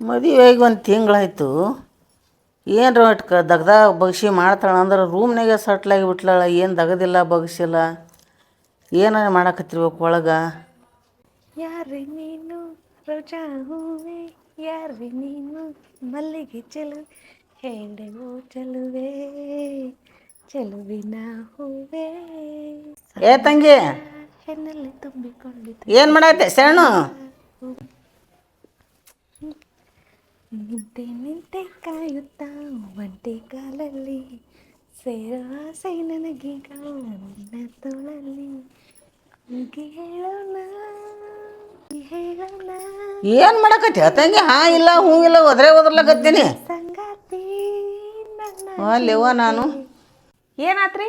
ಮದುವೆಯಾಗಿ ಒಂದು ತಿಂಗಳಾಯ್ತು. ಏನು ರೊಟ್ಕ ದಗ್ದ ಬಗ್ಸಿ ಮಾಡ್ತಾಳೆ ಅಂದ್ರೆ ರೂಮ್ನಾಗೆ ಸಟ್ಲಾಗಿ ಬಿಟ್ಲಾಳ ಏನು ದಗದಿಲ್ಲ ಬಗ್ಸಿಲ್ಲ ಏನ ಮಾಡಕತ್ತಿರ್ಬೇಕು ಒಳಗೆ? ಯಾರಿ ನೀನು? ರೋಜಾ ಹೂವೆ ಯಾರಿ ನೀನು? ಮಲ್ಲಿಗೆ ಚೆಲು ಹೇಳೆವು ಚೆಲುವೆ ಚೆಲುವಿನ ಹೂವೆ. ಏ ತಂಗಿ! ಹೆಣ್ಣಲ್ಲಿ ತುಂಬಿಕೊಂಡಿದ್ದೆ ಏನು ಮಾಡತ್ತೆ ಶರಣು ನಿಂತೆ ನಿಂತೆ ಕಾಯುತ್ತಾ ಒಂಟಿ ಕಾಲಲ್ಲಿ. ಸೇರೋ ಆಸೆ ನನಗೀಗ ನಿನ್ನ ತೋಳಲ್ಲಿ. ಹೋಗಿ ಹೇಳೋಣ ಹೇಳೋಣ. ಏನು ಮಾಡಕತ್ತಿ? ತಂಗಿ ಹಾಂ ಇಲ್ಲ ಹೂ ಇಲ್ಲ ಒದ್ರೆ ಒದರ್ಲಕತ್ತೀನಿ. ಸಂಗಾತಿ ನನ್ನ ಅಲ್ಲಿವ ನಾನು. ಏನಾತ್ರಿ?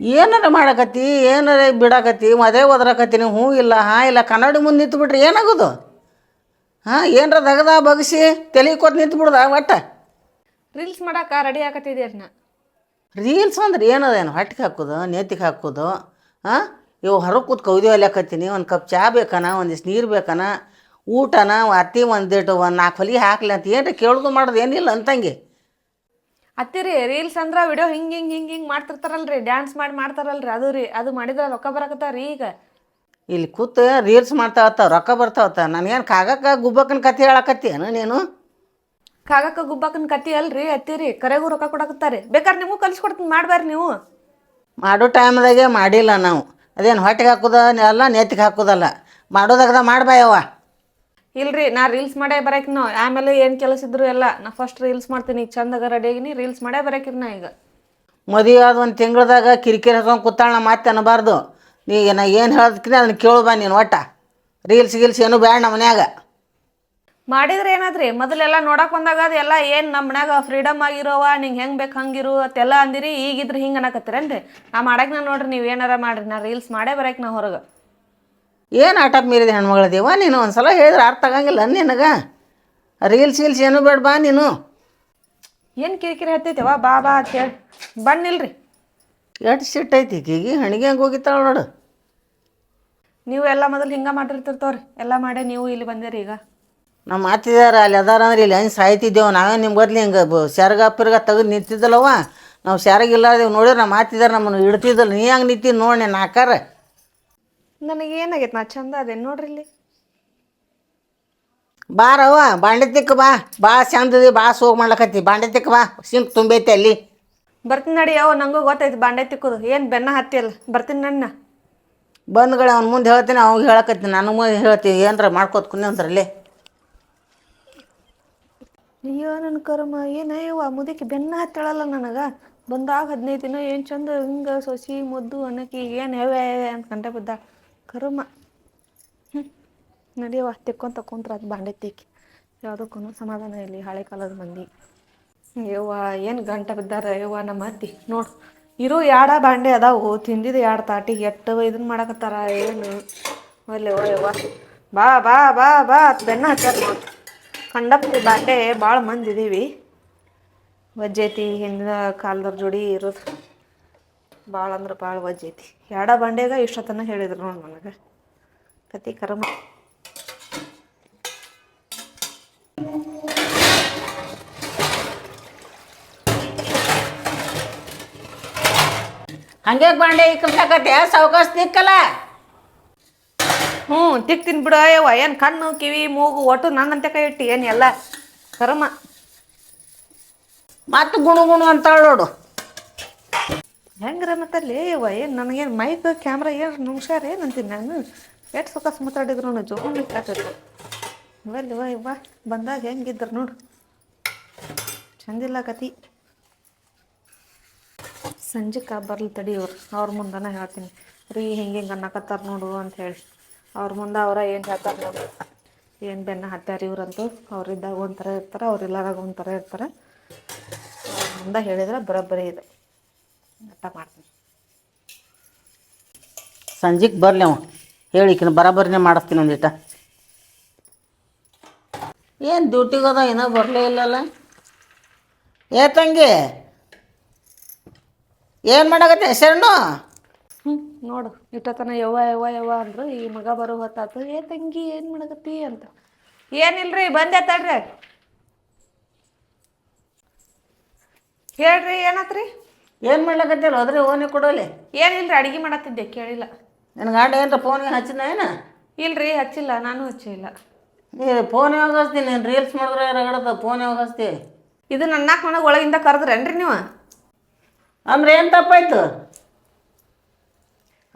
ಏನಾರ ಮಾಡಕತ್ತಿ? ಏನಾರ ಬಿಡಾಕತ್ತಿ? ಮದುವೆ ಒದ್ರಕತ್ತೀನಿ ಹೂ ಇಲ್ಲ ಹಾ ಇಲ್ಲ ಕನ್ನಡಿ ಮುಂದೆ ನಿಂತು ಬಿಟ್ರೆ ಏನಾಗೋದು? ಹಾಂ ಏನರ ದಗದ ಬಗಸಿ ತಲೆ ಕೊಟ್ಟು ನಿಂತು ಬಿಡ್ದ ಒಟ್ಟ? ರೀಲ್ಸ್ ಮಾಡಕ್ಕೆ ರೆಡಿ ಆಗತ್ತಿದ್ದೀರಿ ನಾ. ರೀಲ್ಸ್ ಅಂದ್ರೆ ಏನದೇನು? ಹೊಟ್ಟಿಗೆ ಹಾಕೋದು ನೇತಿಗೆ ಹಾಕೋದು ಹಾಂ ಇವು ಹೊರಗೆ ಕೂತ್ ಕೌದಿ ಹೊಲ್ಯಾಕತ್ತೀನಿ ಒಂದು ಕಪ್ ಚಹಾ ಬೇಕನ ಒಂದಿಷ್ಟು ನೀರು ಬೇಕನ ಊಟನ ಅತ್ತಿ ಒಂದಿಟ್ಟು ಒಂದು ನಾಲ್ಕು ಹೊಲಿಗೆ ಹಾಕ್ಲಿ ಅಂತ ಏನು ಕೇಳೋದು ಮಾಡೋದು ಏನಿಲ್ಲ ಅಂತಂಗೆ. ಅತ್ತಿರಿ ರೀಲ್ಸ್ ಅಂದ್ರೆ ವಿಡಿಯೋ ಹಿಂಗೆ ಹಿಂಗೆ ಹಿಂಗೆ ಹಿಂಗ್ ಮಾಡ್ತಿರ್ತಾರಲ್ರಿ ಡ್ಯಾನ್ಸ್ ಮಾಡಿ ಮಾಡ್ತಾರಲ್ರಿ ಅದು ರೀ ಅದು ಮಾಡಿದ್ರೆ ರೊಕ್ಕ ಬರಕತ್ತಾವ್ರಿ ಈಗ. ಇಲ್ಲಿ ಕೂತು ರೀಲ್ಸ್ ಮಾಡ್ತಾ ಮಾಡ್ತಾವತ್ತ ರೊಕ್ಕ ಬರ್ತಾವತ್ತ ನನಗೇನು ಕಾಗಕ್ಕ ಗುಬ್ಬಕ್ಕನ ಕತೆ ಹೇಳಕತ್ತೀನ ನೀನು? ಕಾಗಕ್ಕ ಗುಬ್ಬಕ್ಕನ ಕತಿ ಅಲ್ರಿ ಅತ್ತಿರಿ. ಕರೆಗೂ ರೊಕ್ಕ ಕೊಡಕತ್ತಾರೆ. ಬೇಕಾದ್ರೆ ನಿಮಗೂ ಕಲಿಸ್ಕೊಡ್ತೀನಿ ಮಾಡ್ಬಾರ್ರಿ ನೀವು. ಮಾಡೋ ಟೈಮ್ದಾಗೆ ಮಾಡಿಲ್ಲ ನಾವು. ಅದೇನು ಹೊಟ್ಟೆಗೆ ಹಾಕೋದ ಎಲ್ಲ ನೇತಿಗೆ ಹಾಕೋದಲ್ಲ. ಮಾಡೋದಾಗದ ಮಾಡ್ಬಾಯವ್ವ. ಇಲ್ರಿ ನಾ ರೀಲ್ಸ್ ಮಾಡೇ ಬರಕಿನ ಆಮೇಲೆ ಏನು ಕೆಲಸ ಇದ್ರು ಎಲ್ಲ ನಾ ಫಸ್ಟ್ ರೀಲ್ಸ್ ಮಾಡ್ತೀನಿ. ಈಗ ಚಂದಾಗ ರೆಡಿ ಆಗಿನಿ ರೀಲ್ಸ್ ಮಾಡೇ ಬರಕಿನ ನಾ ಈಗ. ಮದುವೆ ಆದ ಒಂದು ತಿಂಗಳದಾಗ ಕಿರಿಕಿರಿ ಹಾಕೊಂಡು ಕೂತಾಳ ಮತ್ತೆ ಅನ್ನಬಾರ್ದು ನೀ ನಾ ಏನು ಹೇಳೋದಕ್ಕಿಂತ ಅದನ್ನ ಕೇಳು ಬಾ ನೀನು ಒಟ್ಟ. ರೀಲ್ಸ್ ಗೀಲ್ಸ್ ಏನು ಬೇಡ ನಮ್ಮ ಮನ್ಯಾಗ. ಮಾಡಿದ್ರೆ ಏನಾದ್ರಿ? ಮೊದಲೆಲ್ಲ ನೋಡಕ್ ಬಂದಾಗ ಅದೆಲ್ಲ ಎಲ್ಲ ಏನ್ ನಮ್ಮ ಮನ್ಯಾಗ ಫ್ರೀಡಮ್ ಆಗಿರೋವ ನಿಂಗೆ ಹೆಂಗ್ ಬೇಕು ಹಂಗಿರು ಅತ್ತೆಲ್ಲ ಅಂದಿರಿ ಈಗಿದ್ರೆ ಹಿಂಗೆ ಅನ್ನಕತ್ತೀರೇನ್ರಿ ನಾ ಮಾಡಕ್ಕೆ ನಾ ನೋಡ್ರಿ ನೀವು ಏನಾರ ಮಾಡ್ರಿ ನಾ ರೀಲ್ಸ್ ಮಾಡೇ ಬರಕ್ ನಾ ಹೊರಗೆ. ಏನು ಆಟ ಮೀರಿದೆ ಹೆಣ್ಮಗಳ ದೇವ? ನೀನು ಒಂದು ಸಲ ಹೇಳಿದ್ರೆ ಅರ್ಥ ಆಗಂಗಿಲ್ಲ ನಿನಗೆ. ರೀಲ್ಸ್ ಗೀಲ್ಸ್ ಏನು ಬೇಡ ಬಾ ನೀನು. ಏನು ಕಿರಿಕಿರಿ ಹತ್ತೈತೆವ ಬಾ ಬಾ ಅಂತ ಹೇಳಿ. ಬನ್ನಿಲ್ರಿ. ಎಷ್ಟು ಸಿಟ್ಟೈತಿ ಐತಿ ಈಕಿಗೆ? ಹಣಿಗೆ ಹಂಗೆ ಹೋಗಿತ್ತಾಳ ನೋಡು. ನೀವು ಎಲ್ಲ ಮೊದಲು ಹಿಂಗೆ ಮಾಡಿರ್ತಿರ್ತವ್ರಿ. ಎಲ್ಲ ಮಾಡೇ ನೀವು ಇಲ್ಲಿ ಬಂದಿರಿ ಈಗ. ನಮ್ಮ ಮಾತಿದಾರ ಅಲ್ಲಿ ಅದಾರ ಅಂದ್ರೆ ಇಲ್ಲಿ ಹೆಂಗೆ ಸಾಯ್ತಿದ್ದೇವೆ. ನಾವೇ ನಿಮ್ಮ ಬದ್ಲಿ ಹಿಂಗೆ ಬ ಪಿರ್ಗ ತೆಗೆದು ನಿಂತಿದ್ದಲ್ಲವ ನಾವು ಸೆರಗಿಲ್ಲಾದೇವು ನೋಡಿದ್ರೆ ನಮ್ಮ ಮಾತಿದಾರ ನಮ್ಮನ್ನು ಇಡ್ತಿದ್ದಲ್ಲ ನೀ ಹಂಗೆ ನಿಂತಿ ನೋಡಿ ನಾಕಾರ. ನನಗೆ ಏನಾಗೈತೆ ನಾ ಚಂದ ಅದೇನು ನೋಡ್ರಿ ಇಲ್ಲಿ. ಬಾರವ್ವ ಬಾಂಡೆ ತಿಕ್ಕ ಬಾ. ಬಾ ಚಂದದಿ ಬಾ ಸೋಗ್ ಮಾಡ್ಲಕತ್ತಿ. ಬಾಂಡೆ ತಿಕ್ಕ ಬಾ ಸಿಂಕ್ ತುಂಬೈತೆ ಅಲ್ಲಿ. ಬರ್ತೀನಿ ನಡಿ ಯಾವ ನಂಗೂ ಗೊತ್ತೈತಿ ಬಾಂಡೆ ತಿಕ್ಕೋದು. ಏನು ಬೆನ್ನ ಹತ್ತಿ ಅಲ್ಲ ಬರ್ತೀನಿ ನನ್ನ ಬಂದ್ಗಳ ಅವ್ನ ಮುಂದೆ ಹೇಳ್ತೀನಿ, ಅವ್ಗೆ ಹೇಳಕತ್ತೀನಿ. ನಾನು ಮುಂದೆ ಹೇಳ್ತೀನಿ, ಏನರ ಮಾಡ್ಕೋತ ಕುಂದೆ ಅಂದ್ರಲ್ಲಿ ಅಯ್ಯೋ ನನ್ನ ಕರ್ಮ ಏನಯ್ಯವ ಮುದಕ್ಕೆ ಬೆನ್ನ ಹತ್ತಳಲ್ಲ ನನಗೆ? ಬಂದಾಗ ಹದಿನೈದು ದಿನ ಏನು ಚಂದ, ಹಿಂಗೆ ಸೊಸಿ, ಮುದ್ದು ಅನ್ನಕ್ಕೆ ಏನು ಹೆವೆ ಅಂತ ಕಂಡೆ ಬಿದ್ದ. ಕರ್ಮ. ಹ್ಞೂ ನಡಿಯವ್ವ ತಿಕ್ಕೊಂತ ಕುಂತ್ರ ಅದು ಬಾಂಡೆ ತಿಕ್ಕಿ. ಯಾವುದಕ್ಕೂ ಸಮಾಧಾನ ಇಲ್ಲಿ ಹಳೆ ಕಾಲದ ಮಂದಿ. ಯವ್ವ, ಏನು ಗಂಟ ಬಿದ್ದಾರ ಯವ್ವ, ನಮ್ಮ ಅತ್ತಿ? ನೋಡು. ಇರೋ, ಯಾಡ ಬಾಂಡೆ ಅದಾವು. ತಿಂದಿದ್ದು ಎರಡು ತಾಟಿ. ಎಟ್ಟು ಇದನ್ನ ಮಾಡಕತ್ತಾರ? ಏನು? ಒಲ್ಲೆ ಯವ್ವ ಬಾ ಬಾ ಬಾ ಬಾ. ಅತ್ ಬೆನ್ನ ಹಚ್ಚಾರ ನೋಡಿ. ಬಾಂಡೆ ಭಾಳ ಮಂದಿ ಇದೀವಿ. ವಜ್ಜೈತಿ, ಹಿಂದಿನ ಕಾಲದವ್ರ ಜೋಡಿ ಇರೋದು. ಭಾಳ ಅಂದ್ರೆ ಭಾಳ ವಜ್ಜೈತಿ. ಎರಡ ಬಾಂಡೆಗ ಇಷ್ಟೊತ್ತನ ಹೇಳಿದ್ರು ನೋಡಿ ನನಗೆ. ಕತಿ, ಕರ್ಮ. ಹಂಗೆ ಬಾಂಡೆ ಇಕ್ಕಲ್ಸಾಕತ್ತೆ ಸಾವ್ಕಾಶ ತಿಕ್ಕಲ್ಲ. ಹ್ಞೂ ತಿಕ್ತೀನಿ ಬಿಡು ಯವ್ವ. ಏನು ಕಣ್ಣು ಕಿವಿ ಮೂಗು ಒಟ್ಟು ನನ್ನಂತೆ ಕೈ ಇಟ್ಟು ಏನು ಎಲ್ಲ ಕರ್ಮ. ಮತ್ತು ಗುಣು ಗುಣು ಅಂತ ನೋಡು. ಹೆಂಗ್ರ ಮತ್ತಲ್ಲಿ ಯವ್ವ? ಏನು ನನಗೇನು ಮೈಕ್ ಕ್ಯಾಮ್ರಾ ಏನು ನುಂಗ್ಸಾರ ಏನು ಅಂತೀನಿ ನಾನು? ಎಷ್ಟು ಸೊಕಸ್ ಮಾತಾಡಿದ್ರು ನಾನು ಜೋನ್ ಇಟ್ಟಾಕೈತೆ ಇವಲ್ಲಿ ಇವ ಇವ್ವ ಬಂದಾಗ ಹೆಂಗಿದ್ರು ನೋಡು. ಚಂದಿಲ್ಲ ಕತಿ. ಸಂಜೆಕ ಬರ್ಲಿ ತಡಿ ಇವ್ರು. ಅವ್ರ ಮುಂದನ ಹೇಳ್ತೀನಿ. ರೀ ಹಿಂಗೆ ಹಿಂಗೆ ಅನ್ನಕತ್ತಾರ ನೋಡು ಅಂತ ಹೇಳಿ. ಅವ್ರ ಮುಂದೆ ಅವರ ಏನು ಹೇಳ್ತಾರೆ ನೋಡು. ಏನು ಬೆನ್ನ ಹತ್ತಾರ ಇವ್ರಂತೂ. ಅವ್ರಿದ್ದಾಗ ಒಂಥರ ಇರ್ತಾರೆ ಅವ್ರಿಲ್ಲದಾಗ ಒಂಥರ ಇರ್ತಾರೆ. ಅವ್ರ ಮುಂದೆ ಹೇಳಿದ್ರೆ ಬರೋಬ್ಬರಿ ಇದೆ. ಅರ್ಥ ಮಾಡ್ತೀನಿ. ಸಂಜೆಗೆ ಬರಲಿ ಅವ. ಹೇಳಿಕಿನ ಬರಾಬರಿನೇ ಮಾಡಿಸ್ತೀನಿ ಒಂದಿಟ ಏನು ಡ್ಯೂಟಿಗೆ ಅದ ಏನೋ ಬರಲೇ ಇಲ್ಲಲ್ಲ? ಏ ತಂಗಿ! ಏನು ಮಾಡಕತ್ತೆ ಶರಣು ಹ್ಞೂ ನೋಡು ಇಟ್ಟತನ ಯವ್ವ ಯವ್ವ ಯವ್ವ ಅಂದ್ರು ಈ ಮಗ ಬರೋ ಹೊತ್ತಾತು. ಏ ತಂಗಿ ಏನು ಮಾಡಕತ್ತಿ ಅಂತ. ಏನಿಲ್ರಿ ಬಂದೆ ತಡ್ರಿ. ಹೇಳ್ರಿ ಏನತ್ರಿ? ಏನು ಮಾಡ್ಲಕತ್ತಿಲ್ಲ ಹೋದ್ರಿ ಓನಿ ಕೊಡೋಲಿ. ಏನಿಲ್ರಿ ಅಡಿಗೆ ಮಾಡತ್ತಿದ್ದೆ ಕೇಳಿಲ್ಲ. ನನಗೆ ಗಂಡ ಏನ್ರ ಫೋನ್ ಹಚ್ಚಿದ ಏನ? ಇಲ್ರಿ ಹಚ್ಚಿಲ್ಲ ನಾನು ಹಚ್ಚಿಲ್ಲ. ನೀ ಫೋನ್ ಯಾವಾಗ ಹಚ್ತೀನಿ ನೀನು? ರೀಲ್ಸ್ ಮಾಡಿದ್ರೆ ರಗಡದ ಫೋನ್ ಯಾವಾಗ ಹಚ್ತಿ? ಇದು ನಾಲ್ಕು ಮನೆಗೆ ಒಳಗಿಂದ ಕರೆದ್ರೇನ್ರಿ ನೀವು? ಅಂದ್ರೆ ಏನು ತಪ್ಪಾಯ್ತು?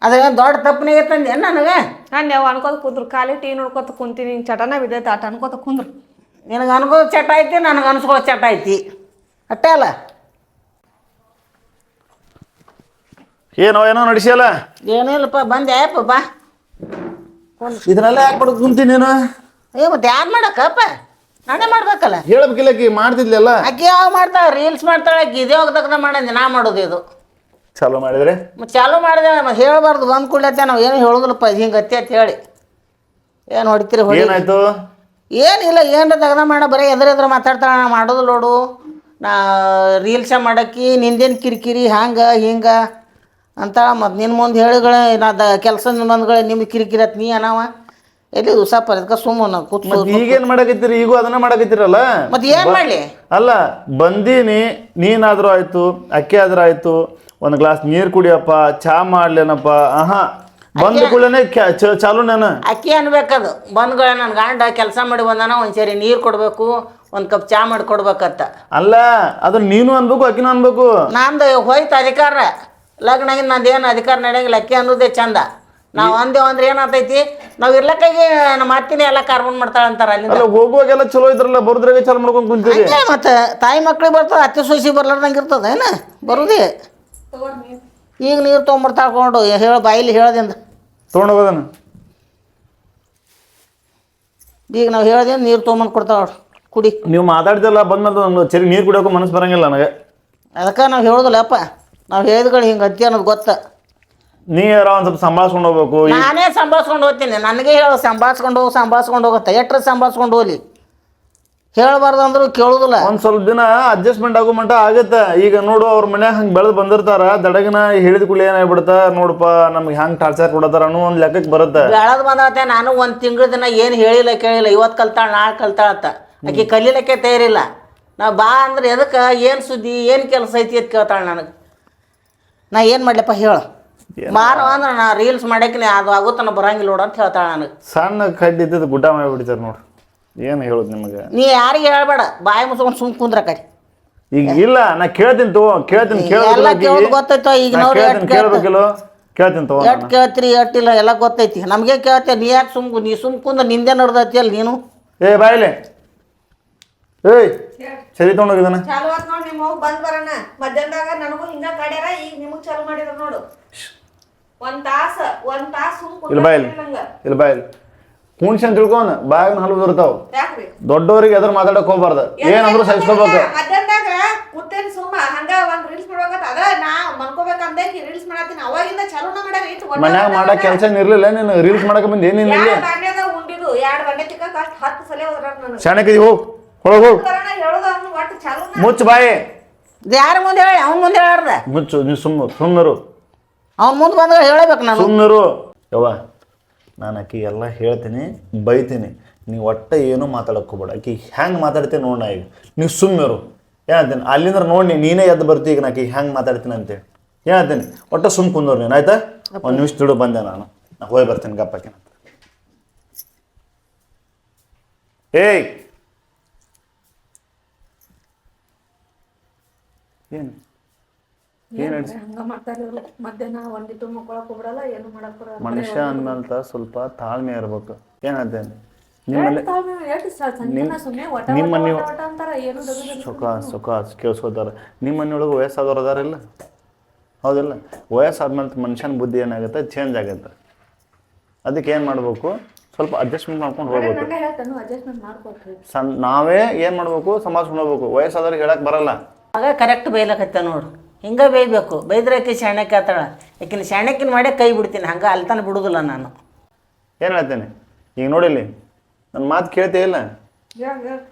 ಅದೇ ದೊಡ್ಡ ತಪ್ಪನಿಗೆ ತಂದೆ ನನಗೆ? ನಾನು ನೀವು ಅನ್ಕೋತ ಕುಂದ್ರು. ಖಾಲಿ ಟೀ ನೋಡ್ಕೊತ ಕುಂತೀನಿ. ಹಿಂಗೆ ಚಟನ ಬಿದ್ದೈತೆ ಆಟ ಅನ್ಕೋತ ಕುಂದ್ರು. ನಿನಗೆ ಅನ್ಕೋ ಚಟ ಐತಿ ನನಗೆ ಅನ್ಸ್ಕೋ ಚಟ ಐತಿ. ಅಟ್ಟೆ ಅಲ್ಲ? ಏನೋ ಏನೋ ನಡೆಸಿಯಲ್ಲ? ಏನಿಲ್ಲಪ್ಪ ಬಂದೆ ಅಪ್ಪ ಬಾ ಇದನ್ನೆಲ್ಲ ಯಾಕೆ ಪಡ್ದು ಕುಂತೀನಿ ನೀನು? ಏ ಮತ್ತೆ ಯಾರು ಮಾಡಕ್ಕಪ್ಪ? ನಾನೇ ಮಾಡ್ಬೇಕಲ್ಲ. ಹೇಳ್ಬೇಕಿಲ್ಲಕಿ ಮಾಡ್ತಿದ್ಲಲ್ಲ? ಆಕಿ ಯಾವಾಗ ಮಾಡ್ತಾಳೆ? ರೀಲ್ಸ್ ಮಾಡ್ತಾಳೆ ಆಕಿ ಇದೇ ಹೋಗ್ತಕ್ಕ ಮಾಡಂದೆ ನಾ ಮಾಡೋದು ಇದು. ಚಾಲೂ ಮಾಡಿದ್ರೆ? ಮತ್ತೆ ಚಾಲು ಮಾಡಿದೆ ಹೇಳಬಾರ್ದು ಹೇಳ್ಬಾರ್ದು. ಬಂದು ಕೂಡ್ಲತ್ತೆ ನಾವು ಏನು ಹೇಳೋದಿಲ್ಲಪ್ಪ ಹಿಂಗೆ ಅತ್ತೆ ಅಂತ ಹೇಳಿ. ಏನು ಹೊಡಿತೀರಿ ಹೊಡಿ. ಏನಾಯ್ತು? ಏನಿಲ್ಲ ಏನ್ರ ತೆಗ್ದ ಮಾಡ ಬರೀ ಎದುರು ಎದುರು ಮಾತಾಡ್ತಾಳ. ನಾ ಮಾಡೋದು ನೋಡು. ನಾ ರೀಲ್ಸ ಮಾಡಕ್ಕಿ ನಿಂದೇನು ಕಿರಿಕಿರಿ ಹಂಗೆ ಹಿಂಗೆ ಅಂತ ಮತ್ತು ನಿನ್ನ ಮುಂದೆ ಹೇಳಿಗಳ ನಾ ದ ಕೆಲಸದ ಬಂದ್ಗಳ ನಿಮ್ಗೆ ಕಿರಿಕಿರಿ ಅತ್ ನೀ ಅನಾವ. ಎಲ್ಲಿ ಅದಕ್ಕೆ ಸುಮ್ಮನೆ ಈಗೇನ್ ಮಾಡಕತ್ತೀರಿ? ಈಗೂ ಅದನ್ನ ಮಾಡಕತ್ತೀರಲ್ಲ? ಮತ್ತೆ ಏನ್ ಮಾಡಲಿ? ಅಲ್ಲ ಬಂದೀನಿ ನೀನಾದ್ರೂ ಆಯ್ತು ಅಕ್ಕಿ ಆದ್ರೂ ಆಯ್ತು ಒಂದ್ ಗ್ಲಾಸ್ ನೀರ್ ಕುಡಿಯಪ್ಪ ಚಾ ಮಾಡ್ಲೇನಪ್ಪ ಆಹಾ. ಬಂದ ಕೂಡಲೇ ಚಾಲು ನಾನು. ಅಕ್ಕಿ ಅನ್ಬೇಕದು ಬಂದ್ಗಳ ನನ್ನ ಗಂಡ ಕೆಲಸ ಮಾಡಿ ಬಂದಾನ ಒಂದ್ಸರಿ ನೀರ್ ಕೊಡ್ಬೇಕು ಒಂದ್ ಕಪ್ ಚಾ ಮಾಡಿ ಕೊಡ್ಬೇಕತ್ತ ಅಲ್ಲ ಅದು ನೀನು ಅನ್ಬೇಕು ಅಕ್ಕಿನೂ ಅನ್ಬೇಕು. ನಂದು ಹೋಯ್ತು ಅಧಿಕಾರ. ಲಗ್ನಾಗಿ ನಂದೇನು ನಂದು ಏನು ಅಧಿಕಾರ ನಡೆಯಂಗಿಲ್ಲ ಅಕ್ಕಿ ಅನ್ನೋದೇ ಚಂದ. ನಾವು ಅಂದೇವು ಅಂದ್ರೆ ಏನಾಗ್ತೈತಿ? ನಾವು ಇರ್ಲಕ್ಕಾಗಿ ನಮ್ಮ ಅತ್ತಿನೇ ಎಲ್ಲ ಕಾರ್ಬನ್ ಮಾಡ್ತಾಳೆ ಅಂತಾರೆ ಅಲ್ಲಿ ಅಲ್ಲ ಹೋಗುವಾಗೆಲ್ಲ ಚಲೋ ಇದ್ರಲ್ಲ ಬರುದ್ರಾಗೆ ಚಾಲು ಮಾಡ್ಕೊಂಡು ಕುಂತೀರಿ. ಮತ್ತೆ ತಾಯಿ ಮಕ್ಳಿಗೆ ಬರ್ತದೆ ಅತ್ತೆ ಸೊಸಿ ಬರ್ಲಾರ್ದಂಗೆ ಇರ್ತದೆ ಏನ? ಬರುದೇ? ಈಗ ನೀರು ತೊಗೊಂಬರ್ತಾಕೊಂಡು ಹೇಳ ಬಾಯಿಲಿ ಹೇಳದಿಂದ. ತೊಗೊಂಡೋಗೋದನ್ನ ಈಗ ನಾವು ಹೇಳದಿಂದ ನೀರು ತೊಗೊಂಬಂದು ಕೊಡ್ತಾವ ಕುಡಿ. ನೀವು ಮಾತಾಡ್ತಿಲ್ಲ ಬಂದ್ಮೇಲೆ ನಂಗೆ ಸರಿ ನೀರು ಕುಡಿಯೋಕೆ ಮನಸ್ಸು ಬರಂಗಿಲ್ಲ ನನಗೆ. ಅದಕ್ಕೆ ನಾವು ಹೇಳೋದಿಲ್ಲಪ್ಪ ನಾವು ಹೇಳಿದ್ಗಳು ಹಿಂಗೆ ಅತ್ತಿ ಅನ್ನೋದು ಗೊತ್ತ. ನೀ ಯಾರ ಒಂದ್ ಸ್ವಲ್ಪ ಸಂಭಾಳಿಸ್ಕೊಂಡು ಹೋಗ್ಬೇಕು ಈ- ನಾನೇ ಸಂಭಾಳ್ಸ್ಕೊಂಡು ಹೋಗ್ತೀನಿ. ನನಗೆ ಹೇಳು ಸಂಭಾಳ್ಸ್ಕೊಂಡು ಹೋಗಿ ಸಂಭಾಳ್ಸ್ಕೊಂಡು ಹೋಗುತ್ತೆ ಎಟ್ರ ಸಂಭಾಳ್ಸ್ಕೊಂಡು ಹೋಗ್ಲಿ? ಹೇಳಬಾರ್ದು ಅಂದ್ರು ಕೇಳೋದಿಲ್ಲ. ಒಂದ್ ಸ್ವಲ್ಪ ದಿನ ಅಡ್ಜಸ್ಟ್ಮೆಂಟ್ ಆಗೋ ಮಟ್ಟ ಆಗುತ್ತೆ. ಈಗ ನೋಡು ಅವ್ರ ಮನೆ ಹಂಗೆ ಬೆಳೆದು ಬಂದಿರ್ತಾರ. ದಡಗನ ಹೇಳಿದ ಕೂಡಲೇ ಏನಾಗ್ಬಿಡತ್ತ? ನೋಡಪ್ಪ ನಮ್ಗೆ ಹೆಂಗ್ ಟಾರ್ಚರ್ ಕೊಡತಾರ ಅನ್ನೋ ಒಂದು ಲೆಕ್ಕಕ್ಕೆ ಬರುತ್ತೆ. ಬೆಳದ್ ಬಂದತ್ತೆ ನಾನು ಒಂದು ತಿಂಗಳ ದಿನ ಏನು ಹೇಳಿಲ್ಲ ಕೇಳಿಲ್ಲ. ಇವತ್ತು ಕಲ್ತಾಳ ನಾಳೆ ಕಲ್ತಾಳ ಅಂತ. ಆಕಿ ಕಲೀಲಕ್ಕೆ ತಯಾರಿಲ್ಲ. ನಾ ಬಾ ಅಂದ್ರೆ ಎದಕ್ಕೆ? ಏನು ಸುದ್ದಿ? ಏನು ಕೆಲಸ ಐತಿ ಅಂತ ಕೇಳ್ತಾಳೆ ನನಗೆ. ನಾ ಏನು ಮಾಡ್ಲಪ್ಪ ಹೇಳು? ಮಾರು ಅಂದ್ರೆ ನಾ ರೀಲ್ಸ್ ಮಾಡಕ್ಕೆ ಅದು ಆಗುತ್ತಾನ ಬರಂಗಿಲ್ಲ ನೋಡು ಅಂತ ಹೇಳ್ತಾಳೆ ನನಗೆ. ಸಣ್ಣ ಕಡ್ಡಿ ಇದ್ದದ ಗುಡ್ಡ ಮಾಡಿಬಿಡ್ತಾರೆ ನೋಡು. ಏನು ಹೇಳೋದು ನಿಮಗೆ? ನೀ ಯಾರಿಗೆ ಹೇಳ್ಬೇಡ ಬಾಯಿ ಮುಸ್ಕೊಂಡು ಸುಮ್ ಕುಂದ್ರ ಕಡಿ ಈಗ ಇಲ್ಲ ನಾ ಕೇಳ್ತೀನಿ ತಗೋ ಕೇಳ್ತೀನಿ ಎಲ್ಲ ಕೇಳೋದು ಗೊತ್ತೈತೋ ಈಗ ನೋಡಿ ಕೇಳ್ತೀನಿ ಕೇಳ್ಬೇಕಿಲ್ಲ? ಕೇಳ್ತೀನಿ ತಗೋ ಎಟ್ ಕೇಳ್ತೀರಿ ಎಟ್ಟಿಲ್ಲ ಎಲ್ಲ ಗೊತ್ತೈತಿ. ನಮಗೆ ಕೇಳ್ತೀಯ ನೀ ಯಾಕೆ ಸುಮ್ ನೀ ಸುಮ್ ಕುಂದ್ರ ನಿಂದೆ ನಡ್ದೈತಿ ಅಲ್ಲಿ ನೀನು? ಏ ಬಾಯ್ಲೆ ಏಯ್ ಸರಿ ತೊಗೊಂಡೋಗಿದ್ದಾನೆ. ಚಾಲು ಆತ್ ನೋಡಿ ನಿಮ್ಮ ಹೋಗಿ ಬಂದ್ ಬರೋಣ. ಮಧ್ಯಾಹ್ನದಾಗ ನನಗೂ ಹಿಂಗ ಕಡ್ಯಾರ ಈಗ ನಿಮಗ್ ಚಾಲು ಮಾಡಿದ್ರು ನೋಡು. ಒಂದ್ ತಾಸ ಒಂದ್ ತಾಸ ಇಲ್ಲಿ ಬಾಯ್ಲಿ ಇಲ್ಲಿ ಬಾಯ್ಲಿ ಕುಣ್ಸನ್ ತಿಳ್ಕೊನ್ ಬಾಯಾಗ ಹಲ್ಲು ಬರ್ತಾವ ದೊಡ್ಡವರಿಗೆ ಎದ್ರ ಮಾತಾಡಕ್ ಹೋಗ್ಬಾರ್ದು. ಏನಾದ್ರು ಸಹಿಸ್ಕೋಬೇಕು ಮಧ್ಯಾಹ್ನದಾಗ ಕೂತೇನ್ ಸುಮ್ಮ ಹಂಗ ಒಂದ್ ರೀಲ್ಸ್ ಮಾಡ್ಬೇಕಂತ ಅದ ನಾ ಮನ್ಕೋಬೇಕಂದೆ ರೀಲ್ಸ್ ಮಾಡತ್ತೀನಿ. ಅವಾಗಿಂದ ಚಾಲೂನ ಮಾಡ್ಯಾರ ಇಟ್ಟು ಮನ್ಯಾಗ ಮಾಡಕ್ ಕೆಲಸ ಇರ್ಲಿಲ್ಲ ನೀನು ರೀಲ್ಸ್ ಮಾಡಕ್ ಬಂದು ಏನಿಲ್ಲ ಇಲ್ಲಿ ಎರಡ್ ಬಾಂಡ್ಯದಾಗ ಉಂಡಿದ್ದು ಎರಡ್ ಬಾಂಡೆ ತಿಕ್ಕಕ್ ಅಷ್ಟ್ ಹತ್ತು ಸಲ ಹೋದ್ರ ನನಗೆ. ಶಾಣಕಿದಿ ಹೋಗ್ ಮುಚ್ಚ ಬಾಯಿ. ಯಾರ ಮುಂದೆ ಹೇಳಿ ಅವ್ನ ಮುಂದೆ ಹೇಳ್ದ ಮುಚ್ಚು ನೀವು ಸುಮ್ಮ ಸುಮ್ಮರು ಅವ್ನ ಮುಂದೆ ಬಂದ್ರೆ ಹೇಳಬೇಕು ನಾನು. ಸುಮ್ಮನಿರು ಯವ್ವ ನಾನು ಆಕಿ ಎಲ್ಲ ಹೇಳ್ತೀನಿ ಬೈತೀನಿ. ನೀವು ಒಟ್ಟೆ ಏನೂ ಮಾತಾಡಕ್ಕೆ ಹೋಗ್ಬೇಡ ಆಕಿ ಹೆಂಗೆ ಮಾತಾಡ್ತೀನಿ ನೋಡ ಈಗ. ನೀವು ಸುಮ್ಮರು ಹೇಳ್ತೀನಿ? ಅಲ್ಲಿಂದ್ರ ನೋಡಿ ನೀನೇ ಎದ್ದು ಬರ್ತೀವಿ ಈಗ ನಾಕಿ ಹೆಂಗೆ ಮಾತಾಡ್ತೀನಿ ಅಂತೇಳಿ. ಹೇಳ್ತೀನಿ? ಒಟ್ಟ ಸುಮ್ಮ ಕುಂದೋರು ನೀನು ಆಯ್ತಾ? ಒಂದು ನಿಮಿಷ ತಿಳು ಬಂದೆ ನಾನು. ನಾ ಹೋಗಿ ಬರ್ತೀನಿ ಗಪ್ಪಕ್ಕೆ ಏಯ್! ಏನು? ಹಂಗ ಮಾಡ್ತಾರೆ ಇವ್ರು. ಮಧ್ಯಾಹ್ನ ಒಂದಿಟ್ಟು ಮಕ್ಕೊಳಕ್ ಹೋಗ್ಬಿಡಲ್ಲ ಏನು ಮಾಡಕ್ ಬರಲ್ಲ ಮನುಷ್ಯ ಅನ್ನಂತ ಸ್ವಲ್ಪ ತಾಳ್ಮೆ ಇರ್ಬೇಕು. ಏನಂತೆ ನಿಮ್ಮಲ್ಲಿ ನಿಮ್ಮ ನೀವು ಸುಖ ಸುಖ ಕೇಳಿಸ್ಕೋತಾರೆ ನಿಮ್ಮ ಮನೆಯೊಳಗೆ ವಯಸ್ಸಾದವ್ರು ಅದಾರಿಲ್ಲ ಹೌದಿಲ್ಲ? ವಯಸ್ಸಾದ್ಮೇಲೆ ಮನುಷ್ಯನ ಬುದ್ಧಿ ಏನಾಗುತ್ತೆ? ಚೇಂಜ್ ಆಗುತ್ತೆ. ಅದಕ್ಕೆ ಏನು ಮಾಡಬೇಕು? ಸ್ವಲ್ಪ ಅಡ್ಜಸ್ಟ್ಮೆಂಟ್ ಮಾಡ್ಕೊಂಡು ಹೋಗ್ಬೇಕು. ಸಣ್ಣ ನಾವೇ ಏನು ಮಾಡಬೇಕು? ಸಮಾಜ ಹೋಗ್ಬೇಕು. ವಯಸ್ಸಾದವ್ರಿಗೆ ಹೇಳಕ್ ಬರಲ್ಲ. ಆಗ ಕರೆಕ್ಟ್ ಬೈಲಕತ್ತ ನೋಡು. ಹಿಂಗೆ ಬೈಬೇಕು ಬೈದ್ರೆ ಆಕೆ ಶಾಣಕ್ಕೆ ಆತಾಳ. ಆಕಿನ ಶಾಣಕ್ಕಿನ ಮಾಡೇ ಕೈ ಬಿಡ್ತೀನಿ. ಹಂಗೆ ಅಲ್ತಾನ ಬಿಡುದಿಲ್ಲ ನಾನು. ಏನು ಹೇಳ್ತೇನೆ? ಈಗ ನೋಡಿಲ್ಲಿ ನನ್ನ ಮಾತು ಕೇಳ್ತೇ ಇಲ್ಲ?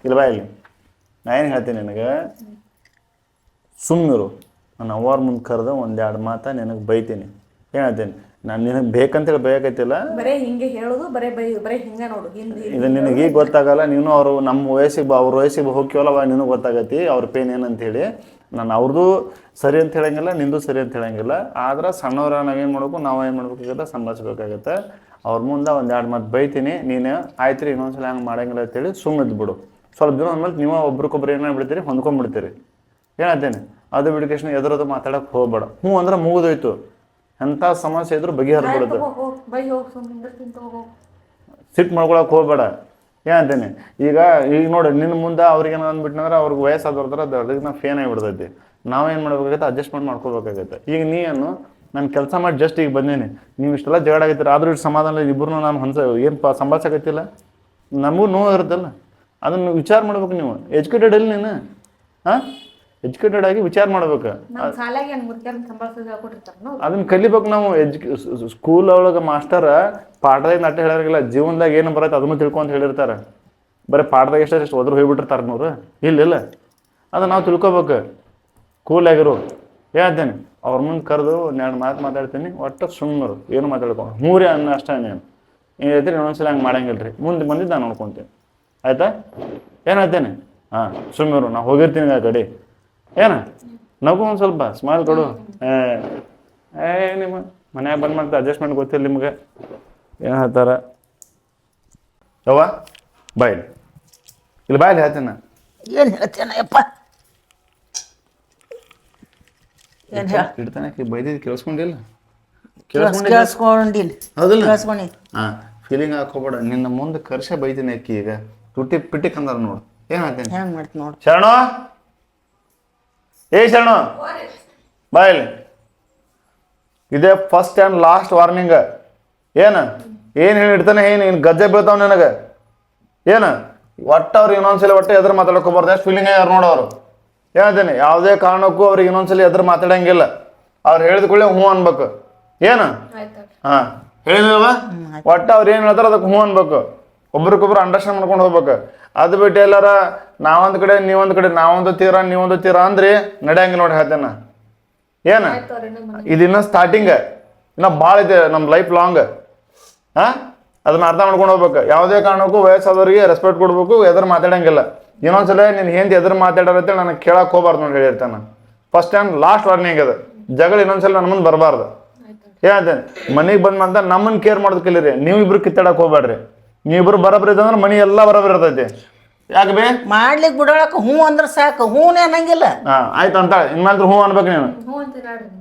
ಇಲ್ಲ ಬಾ ಇಲ್ಲಿ. ನಾ ಏನು ಹೇಳ್ತೀನಿ ನಿನಗೆ? ಸುಮ್ಮನಿರು ನನ್ನ ಅವ್ವಾರ ಮುಂದೆ ಕರೆದು ಒಂದೆರಡು ಮಾತ ನಿನಗೆ ಬೈತೀನಿ. ಏನು ಹೇಳ್ತೀನಿ? ನಾನು ನಿನಗೆ ಬೇಕಂತೇಳಿ ಬೇಕೈತಿಲ್ಲ ಬರೇ ಹಿಂಗೆ ಹೇಳೋದು ಬರೇ ಬೈ ಬರೇ ಹಿಂಗೆ ನೋಡು. ಇದು ನಿನಗೆ ಈಗ ಗೊತ್ತಾಗಲ್ಲ. ನೀನು ಅವರು ನಮ್ಮ ವಯಸ್ಸಿಗೆ ಬ- ಅವ್ರ ವಯಸ್ಸಿಗೆ ಹೋಗ್ಯವಲ್ಲ ಅವಾಗ ನಿನಗೆ ಗೊತ್ತಾಗತಿ ಅವ್ರ ಪೇನ್ ಏನಂತ ಹೇಳಿ ನಾನು ಅವ್ರದ್ದು ಸರಿ ಅಂತ ಹೇಳಂಗಿಲ್ಲ ನಿಂದು ಸರಿ ಅಂತ ಹೇಳಂಗಿಲ್ಲ. ಆದ್ರೆ ಸಣ್ಣವ್ರ ನಾವೇನು ಮಾಡಬೇಕು ನಾವು ಏನು ಮಾಡ್ಬೇಕಾಗತ್ತೆ ಸಂಭಾಳಿಸ್ಬೇಕಾಗತ್ತೆ ಅವ್ರ ಮುಂದೆ ಒಂದು ಎರಡು ಮಾತು ಬೈತೀನಿ ನೀನು ಆಯ್ತು ರೀ ಇನ್ನೊಂದ್ಸಲ ಹಂಗೆ ಮಾಡಂಗಿಲ್ಲ ಅಂತೇಳಿ ಸುಮ್ಮನೆ ಬಿಡು. ಸ್ವಲ್ಪ ದಿನ ಆದ್ಮೇಲೆ ನೀವು ಒಬ್ರಿಗೊಬ್ರು ಏನು ಬಿಡ್ತೀರಿ. ಹೊಂದ್ಕೊಂಡ್ಬಿಡ್ತೀರಿ ಏನಾಯ್ತೇನೆ ಅದು ಬಿಡಿಕೇಶನ್ ಎದುರದು ಮಾತಾಡಕ್ಕೆ ಹೋಗ್ಬೇಡ. ಹ್ಞೂ ಅಂದ್ರೆ ಮುಗಿದೋಯ್ತು. ಎಂಥ ಸಮಸ್ಯೆ ಇದ್ರೂ ಬಗೆಹರಿಬಿಡುತ್ತೆ ಸಿಟ್ಟು ಮಾಡ್ಕೊಳಕ್ ಹೋಗ್ಬೇಡ. ಏನಂತೇನೆ ಈಗ ಈಗ ನೋಡಿ ನಿನ್ನ ಮುಂದೆ ಅವ್ರಿಗೆ ಏನೋ ಅಂದ್ಬಿಟ್ನಂದ್ರೆ ಅವ್ರಿಗೆ ವಯಸ್ಸಾದ ಬರ್ತಾರೆ ಅದು ಅದಕ್ಕೆ ನಾವು ಫೇನ್ ಆಗಿಬಿಡ್ತೈತಿ. ನಾವೇನು ಮಾಡ್ಬೇಕಾಗತ್ತೆ ಅಡ್ಜಸ್ಟ್ಮೆಂಟ್ ಮಾಡ್ಕೋಬೇಕಾಗತ್ತೆ. ಈಗ ನೀನು, ನಾನು ಕೆಲಸ ಮಾಡಿ ಜಸ್ಟ್ ಈಗ ಬಂದೇನೆ. ನೀವು ಇಷ್ಟೆಲ್ಲ ಜಗಳ ಆಗೈತಿರ ಆದರೂ ಇಷ್ಟು ಸಮಾಧಾನ ಇಬ್ಬರು ನಾನು ಹಂಸ, ಏನು ಪ, ಸಂಭಾಳ್ಸಕತ್ತಿಲ್ಲ? ನಮಗೂ ನೋವು ಇರುತ್ತಲ್ಲ. ಅದನ್ನು ವಿಚಾರ ಮಾಡ್ಬೇಕು ನೀವು. ಎಜುಕೇಟೆಡ್ ಇಲ್ಲ ನೀನು? ಹಾಂ? ಎಜುಕೇಟೆಡ್ ಆಗಿ ವಿಚಾರ ಮಾಡ್ಬೇಕು. ಅದನ್ನ ಕಲಿಬೇಕು ನಾವು ಸ್ಕೂಲ್ ಒಳಗೆ ಮಾಸ್ಟರ್ ಪಾಠದಾಗ ನಟ ಹೇಳಿರಲಿಲ್ಲ ಜೀವನದಾಗ ಏನು ಬರತ್ತೆ ಅದನ್ನು ತಿಳ್ಕೊಂತ ಹೇಳಿರ್ತಾರೆ. ಬರೀ ಪಾಠದಾಗ ಎಷ್ಟು ಎಷ್ಟು ಹೋದ್ರು ಹೋಗ್ಬಿಟ್ಟಿರ್ತಾರೆ ನೋರು ಇಲ್ಲ ಇಲ್ಲ. ಅದು ನಾವು ತಿಳ್ಕೊಬೇಕು. ಕೂಲ್ ಆಗಿರು. ಹೇಳ್ತೇನೆ ಅವ್ರ ಮುಂದೆ ಕರೆದು ಎರಡು ಮಾತು ಮಾತಾಡ್ತೀನಿ ಒಟ್ಟು ಸುಮ್ಮರು ಏನು ಮಾತಾಡ್ಕೊ? ಮೂರೇ ಅನ್ನ ಅಷ್ಟೇ ನೀನು. ಏನು ಹೇಳ್ತೀರಿ ಇನ್ನೊಂದ್ಸಲ ಹಂಗೆ ಮಾಡಂಗಿಲ್ಲ ರೀ ಮುಂದೆ ಬಂದಿದ್ದು ನಾನು ನೋಡ್ಕೊತೀನಿ. ಆಯ್ತಾ? ಏನು ಹೇಳ್ತೇನೆ ಹಾಂ ಸುಮ್ಮರು ನಾ ಹೋಗಿರ್ತೀನಿ ಆ ಕಡೆ. ಏನ? ನಗು ಒಂದು ಸ್ವಲ್ಪ ಸ್ಮೈಲ್ ಕೊಡು. ಏ ನಿಮ್ಮ ಮನ್ಯಾಗ ಬಂದ್ ಮಾಡ್ತಾ ಅಡ್ಜಸ್ಟ್ಮೆಂಟ್ ಗೊತ್ತಿಲ್ಲ ನಿಮ್ಗೆ. ಏನು ಹೇಳ್ತಾರ? ಯವ್ವ ಬಾಯ್ ಇಲ್ಲಿ. ಬಾಯ್ ಹೇಳ್ತೇನೆ ಏನ್ ಏನು ಹೇಳ್ತೇನಪ್ಪ ಏನು ಹೇಳ ಇಡ್ತಾನೆ ಬೈದಿದ್ದು ಕೇಳಿಸ್ಕೊಂಡಿಲ್ಲ? ಕೇಳಿಸ್ಕೊಂಡಿಲ್ಲ. ಹೌದಿಲ್ಲ? ಕೇಳಿಸ್ಕೊಂಡಿ ಹಾಂ ಫೀಲಿಂಗ್ ಹಾಕೋಬೇಡ ನಿನ್ನ ಮುಂದೆ ಕರ್ಸೆ ಬೈತೀನಿ ಅಕ್ಕಿ ಈಗ. ತುಟ್ಟಿ ಪಿಟ್ಟಿ ಕಂದಾರ ನೋಡು. ಏನು ಹೇಳ್ತೇನೆ? ಹೆಂಗೆ ಮಾಡ್ತೀನಿ ನೋಡು. ಶರಣು? ಏ ಶರಣು ಬಾಯಲ್ಲಿ ಇದೇ ಫಸ್ಟ್ ಆ್ಯಂಡ್ ಲಾಸ್ಟ್ ವಾರ್ನಿಂಗ್ ಏನು? ಏನು ಹೇಳಿ ಇಡ್ತಾನೆ? ಏನು ಏನು ಗಜ್ಜೆ ಬೀಳ್ತಾವ ನಿನಗೆ? ಏನು? ಒಟ್ಟು ಅವ್ರು ಇನ್ನೊಂದ್ಸಲ ಒಟ್ಟು ಎದುರು ಮಾತಾಡ್ಕೋಬಾರ್ದು. ಎಷ್ಟು ಫೀಲಿಂಗ್ ಯಾರು ನೋಡೋರು ಹೇಳ್ತೇನೆ ಯಾವುದೇ ಕಾರಣಕ್ಕೂ ಅವ್ರಿಗೆ ಇನ್ನೊಂದ್ಸಲ ಎದುರು ಮಾತಾಡಂಗಿಲ್ಲ. ಅವ್ರು ಹೇಳಿದ ಕೂಡಲೇ ಹ್ಞೂ ಅನ್ಬೇಕು. ಏನು? ಆಯ್ತು ಹಾಂ. ಹೇಳಿದ ಒಟ್ಟು ಅವ್ರು ಏನು ಹೇಳ್ತಾರೆ ಅದಕ್ಕೆ ಹ್ಞೂ ಅನ್ಬೇಕು. ಒಬ್ರಿಗೊಬ್ರು ಅಂಡರ್ಸ್ಟ್ಯಾಂಡ್ ಮಾಡ್ಕೊಂಡು ಹೋಗ್ಬೇಕು. ಅದು ಬಿಟ್ಟು ಎಲ್ಲಾರ ನಾವೊಂದು ಕಡೆ ನೀವೊಂದು ಕಡೆ ನಾವೊಂದು ತೀರ ನೀವೊಂದು ತೀರ ಅಂದ್ರಿ ನಡೆಯಂಗಿಲ್ಲ ನೋಡಿ ಹೇಳ್ತೇನೆ ಏನು? ಇದು ಇನ್ನೂ ಸ್ಟಾರ್ಟಿಂಗ್ ಇನ್ನ ಭಾಳ ಇದೆ ನಮ್ಮ ಲೈಫ್ ಲಾಂಗ್ ಹಾಂ? ಅದನ್ನ ಅರ್ಥ ಮಾಡ್ಕೊಂಡು ಹೋಗ್ಬೇಕು. ಯಾವುದೇ ಕಾರಣಕ್ಕೂ ವಯಸ್ಸಾದವರಿಗೆ ರೆಸ್ಪೆಕ್ಟ್ ಕೊಡ್ಬೇಕು ಎದುರು ಮಾತಾಡಂಗಿಲ್ಲ. ಇನ್ನೊಂದ್ಸಲ ನೀನು ಹೆಂಡತಿ ಎದುರು ಮಾತಾಡೋರಂತೇಳಿ ನನಗೆ ಕೇಳಕ್ಕೆ ಹೋಗ್ಬಾರ್ದು ನೋಡಿ ಹೇಳಿರ್ತಾನೆ ಫಸ್ಟ್ ಟೈಮ್ ಲಾಸ್ಟ್ ವಾರ್ನಿಂಗ್ ಅದು. ಜಗಳ ಇನ್ನೊಂದ್ಸಲ ನನ್ನ ಮುಂದೆ ಬರಬಾರ್ದು. ಏನಂತ ಮನೆಗೆ ಬಂದ್ ನಮ್ಮನ್ನ ಕೇರ್ ಮಾಡೋದು ಕಲೀರಿ ಇಬ್ರು ಕಿತ್ತಾಡಕ್ ಹೋಗ್ಬೇಡ್ರಿ ನೀವಿಬ್ರು ಬರಬ್ರಿ ಇದಂದ್ರೆ ಮನಿ ಎಲ್ಲ ಬರಬ್ರಿ ಇರ್ತೈತಿ. ಯಾಕೆ ಬೇ? ಮಾಡ್ಲಿಕ್ಕೆ ಬಿಡೋಳಕ್ಕೆ ಹ್ಞೂ ಅಂದ್ರೆ ಸಾಕು. ಹೂನೆ ಅನ್ನಂಗಿಲ್ಲ. ಹಾ ಆಯ್ತು ಅಂತ ಇನ್ಮೇಲೆ ಹ್ಞೂ ಅನ್ಬೇಕು ನೀನು. ಹ್ಞೂ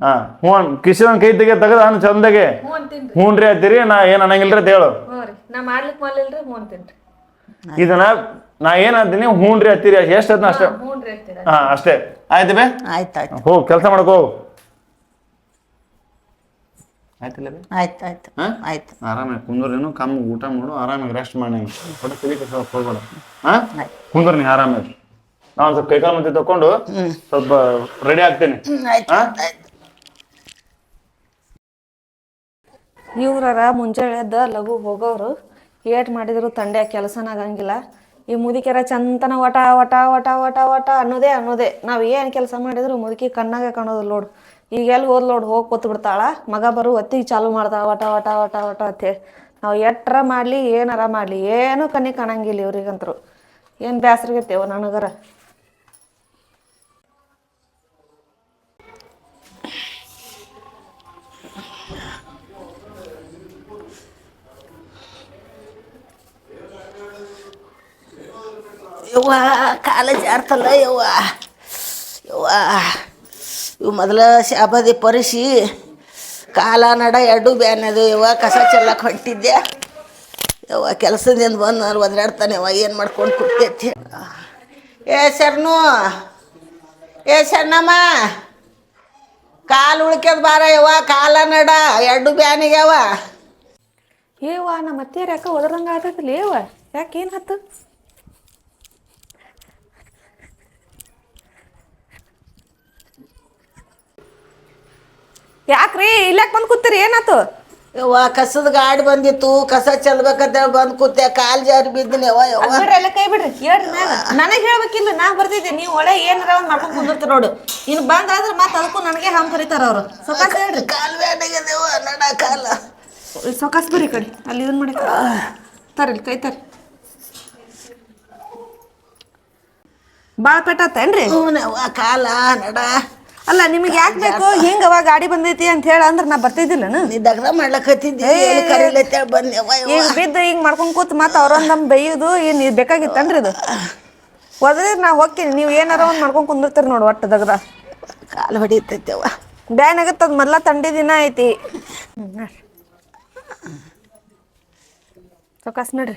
ಹಾ ಹ್ಞೂ ಅನ್ ಕಿಶನ್ ಕೈ ತೆಗೆ ತೆಗೆದ ಅವ್ನು ಚಂದಗೆ. ಹ್ಞೂ ಅಂತೀನಿ ಹ್ಞೂ ರೀ ಅಂತೀರಿ ನಾ ಏನು ಅನ್ನಂಗಿಲ್ರಿ ಅಂತ ಹೇಳು. ಹ್ಞೂ ರೀ. ನಾ ಮಾಡ್ಲಿಕ್ಕೆ ಮಾಡಲಿಲ್ರಿ ಹ್ಞೂ ಅಂತೀನಿ ರೀ ಇದನ್ನ ನಾ ಏನ್ ಅಂತೀನಿ ಹ್ಞೂ ರೀ ಅಂತೀರಿ. ಎಷ್ಟು ಅದ್ನ ಅಷ್ಟೇ. ಹ್ಞೂ ರೀ ಅಂತೀರ. ಹಾ ಅಷ್ಟೇ. ಆಯ್ತು ಬೇ ಆಯ್ತು ಆಯ್ತು. ಹೋಗ್ ಕೆಲಸ ಮಾಡ್ಕೋ ಹೋಗು. ಆಯ್ತಿಲ್ಲ ಆಯ್ತು ಆಯ್ತು. ಹಾ? ಆಯ್ತು. ಆರಾಮಾಗಿ ಕುಂದ್ರೇನು ಕಮ್ಮಿ ಊಟ ಮಾಡು ಆರಾಮಾಗಿ ರೆಸ್ಟ್ ಮಾಡಿ ಹೊಟ್ಟೆ ತಲೆ ಕೆಡ್ಸೋಕ್ ಹೋಗ್ಬೇಡ ಹಾ? ಕುಂದ್ರ ನೀ ಆರಾಮಾಗಿ. ನಾ ಒಂದು ಸ್ವಲ್ಪ ಕೈಕಾಲು ಮತ್ತೆ ತಕೊಂಡು ಸ್ವಲ್ಪ ರೆಡಿ ಆಗ್ತೇನೆ. ಹಾ? ಆಯ್ತು ಮುಂಜಾನೆ ಎದ್ದ ಲಘು ಹೋಗೋರು ಏಟ್ ಮಾಡಿದ್ರು ತಂಡೆ ಕೆಲಸನ ಆಗಂಗಿಲ್ಲ. ಈ ಮುದುಕಿಯರ ಚಂತನ ವಟ ವಟ ವಟ ವಟ ವಟ ಅನ್ನೋದೇ ಅನ್ನೋದೇ. ನಾವು ಏನು ಕೆಲಸ ಮಾಡಿದ್ರು ಮುದುಕಿ ಕಣ್ಣಾಗೆ ಕಾಣೋದಿಲ್ಲ ನೋಡು. ಈಗ ಎಲ್ಲಿ ಹೋದ್ ನೋಡಿ, ಹೋಗಿ ಕೂತ್ ಬಿಡ್ತಾಳ. ಮಗ ಬರು ಒತ್ತಿಗೆ ಚಾಲು ಮಾಡ್ತಾಳ ವಟ ಒಟ ಒಟ ವಟ ಅಂತೇಳಿ ನಾವು ಎಟ್ರ ಮಾಡಲಿ, ಏನಾರ ಮಾಡಲಿ, ಏನೂ ಕಣ್ಣಿಗೆ ಕಾಣಂಗಿಲ್ಲ ಇವ್ರಿಗಂತರು. ಏನು ಬೇಸರಿಗತ್ತೇವ ನನಗರ? ಯವ್ವ ಕಾಲ ಜಾರ್ತಲ್ಲ ಯವ್ವ. ಯವ್ವ. ಇವು ಮೊದಲ ಶಾಬದಿ ಪರಿಸಿ ಕಾಲ ನಡ ಎರಡು ಬ್ಯಾನದು ಯವ್ವ ಕಸ ಚೆಲ್ಲಕ್ಕೆ ಹೊಂಟಿದ್ದೆ ಯವ್ವ ಕೆಲಸದಿಂದ ಬಂದು ನಾನು ಒದ್ರಾಡ್ತಾನೆ. ಯವ್ವ ಏನು ಮಾಡ್ಕೊಂಡು ಕೊಡ್ತೈತಿ ಏ ಸರ್ನು ಏ ಸರ್ನಮ್ಮ ಕಾಲು ಉಳ್ಕ್ಯದ ಬಾರ ಯವ್ವ, ಕಾಲ ನಡ, ಎರಡು ಬ್ಯಾನಿಗ್ಯಾವ ಏವ ನಮ್ಮ ಅತ್ತೆ ಯಾಕೆ ಒದರಂಗ ಆಗ್ತೈತಿಲ್ಲ ಏವ ಯಾಕೆ ಹತ್ತು ಯಾಕ್ರಿ? ಇಲ್ಲಕ್ ಬಂದು ಕೂತೀರಿ? ಏನಾತು? ಯವ್ವ ಕಸದ ಗಾಡಿ ಬಂದಿತ್ತು. ಕಸ ಚೆಲ್ಬೇಕಂತ ಹೇಳಿ ಬಂದ್ ಕೂತೆ. ಕಾಲ್ ಜಾರಿ ಬಿದ್ದಿನಿ ಯವ್ವ ಯವ್ವ. ಎಲ್ಲ ಕೈ ಬಿಡ್ರಿ. ಹೇಳ್ರಿ ನಾನು. ನನಗೆ ಹೇಳ್ಬೇಕಿಲ್ಲ ನಾ ಬರ್ತಿದ್ದೆ ನೀವು ಒಳ್ಳೆ ಏನಾರ ಒಂದ್ ಮಾಡ್ಕೊಂಡ್ ಕುಂದಿರ್ತೀರ ನೋಡು. ಇನ್ನು ಬಂದ್ರೆ ಮತ್ತೆ ಅದಕ್ಕೂ ನನಗೆ ಹಾಂ ಕರಿತಾರ ಅವ್ರು. ಸೊಕಾಸ್ ಹೇಳ್ರಿ. ಕಾಲ್ ಬ್ಯಾಡಾಗ್ಯದವ್ವ ನಡ ಕಾಲ. ಸೊಕಾಸ್ ಬರ್ರಿ ಈ ಕಡೆ. ಅಲ್ಲಿ ಇದನ್ ಮಾಡಿ. ತರ್ರಿ ಕೈ ತರ್ರಿ. ಭಾಳ ಪೆಟ್ಟಾತೇನ್ರಿ ಏನ್ರಿ ಕಾಲ ನಡ. ಅಲ್ಲ ನಿಮಗೆ ಯಾಕೆ ಬೇಕು? ಹಿಂಗವ ಗಾಡಿ ಬಂದೈತಿ ಅಂತ ಹೇಳ ಅಂದ್ರೆ ನಾ ಬರ್ತಿದ್ದಿಲ್ಲನ? ನೀ ದಗ್ದ ಮಾಡ್ಲಕತ್ತಿದ್ದಿ ಎಲ್ಲಿ ಕರೀಲತ್ತೇಳಿ ಬಂದ್ಯವ್ವ ಈಗ ಬಿದ್ದು ಹಿಂಗ್ ಮಾಡ್ಕೊಂಡ್ ಕೂತ್ ಮತ್ತೆ ಅವ್ರೊಂದ್ ನಮ್ ಬೈಯೋದು ಏನ್ ಇದು ಬೇಕಾಗಿತ್ತನ್ರಿ ಇದು. ಒದ್ರಿ ನಾ ಹೋಗ್ತೀನಿ ನೀವು ಏನಾರ ಒಂದ್ ಮಾಡ್ಕೊಂಡ್ ಕುಂದಿರ್ತೀರಿ ನೋಡಿ ಒಟ್ಟು ದಗದ ಕಾಲು ಹೊಡಿತೈತೆ ಬ್ಯಾನ್ ಆಗತ್ತದ ಮೊದ್ಲ ತಂಡಿ ದಿನ ಐತಿ. ಸೊಕಾಸ್ ನೋಡ್ರಿ.